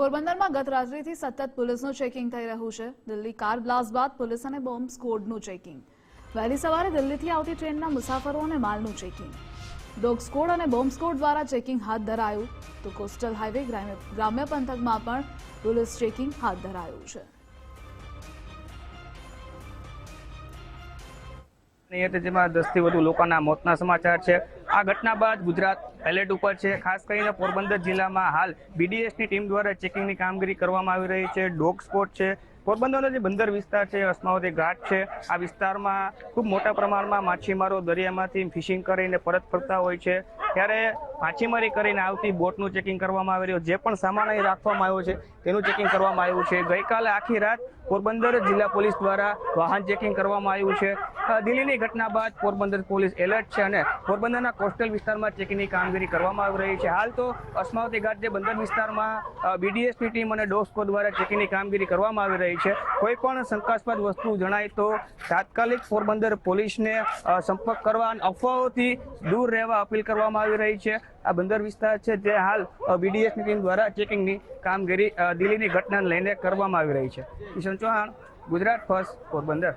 પોરબંદરમાં ગત રાત્રિથી સતત પોલીસનું ચેકિંગ થઈ રહ્યું છે. દિલ્હી કાર બ્લાસ્ટ બાદ પોલીસ અને બોમ્બ સ્કોડનું ચેકિંગ. વહેલી સવારે દિલ્હીથી આવતી ટ્રેનના મુસાફરો અને માલનું ચેકિંગ. ડોગ સ્કોડ અને બોમ્બ સ્કોડ દ્વારા ચેકિંગ હાથ ધરાયું. તો કોસ્ટલ હાઈવે ગ્રામ્ય પંથકમાં પણ પોલીસ ચેકિંગ હાથ ધરાયું છે. જેમાં દસથી વધુ લોકોના મોતના સમાચાર છે. આ ઘટના બાદ ગુજરાત એલર્ટ ઉપર છે. ખાસ કરીને પોરબંદર જિલ્લામાં હાલ બીડીએસની ટીમ દ્વારા ચેકિંગની કામગીરી કરવામાં આવી રહી છે. ડોગ સ્પોટ છે. પોરબંદરનો જે બંદર વિસ્તાર છે, અસ્માવતી ઘાટ છે, આ વિસ્તારમાં ખૂબ મોટા પ્રમાણમાં માછીમારો દરિયામાંથી ફિશિંગ કરીને પરત ફરતા હોય છે. ત્યારે માછીમારી કરીને આવતી બોટનું ચેકિંગ કરવામાં આવી રહ્યું. જે પણ સામાન અહીં રાખવામાં આવ્યો છે, તેનું ચેકિંગ કરવામાં આવ્યું છે. ગઈકાલે આખી રાત પોરબંદર જિલ્લા પોલીસ દ્વારા વાહન ચેકિંગ કરવામાં આવ્યું છે. દિલ્હીની ઘટના બાદ પોરબંદર પોલીસ એલર્ટ છે અને પોરબંદરના કોસ્ટલ વિસ્તારમાં ચેકિંગની કામગીરી કરવામાં આવી રહી છે. હાલ તો અસ્માવતી ઘાટ જે બંદર વિસ્તારમાં બીડીએસની ટીમ અને ડોગ સ્કોડ દ્વારા ચેકિંગની કામગીરી કરવામાં આવી રહી છે. કોઈ પણ શંકાસ્પદ વસ્તુ જણાય તો તાત્કાલિક પોરબંદર પોલીસને સંપર્ક કરવા અને અફવાઓથી દૂર રહેવા અપીલ કરવામાં આવી રહી છે. આ બંદર વિસ્તાર છે જે હાલ બીડીએસની ટીમ દ્વારા ચેકિંગની કામગીરી દિલ્હીની ઘટનાને લઈને કરવામાં આવી રહી છે. કિશન ચૌહાણ, ગુજરાત ફર્સ્ટ પોરબંદર.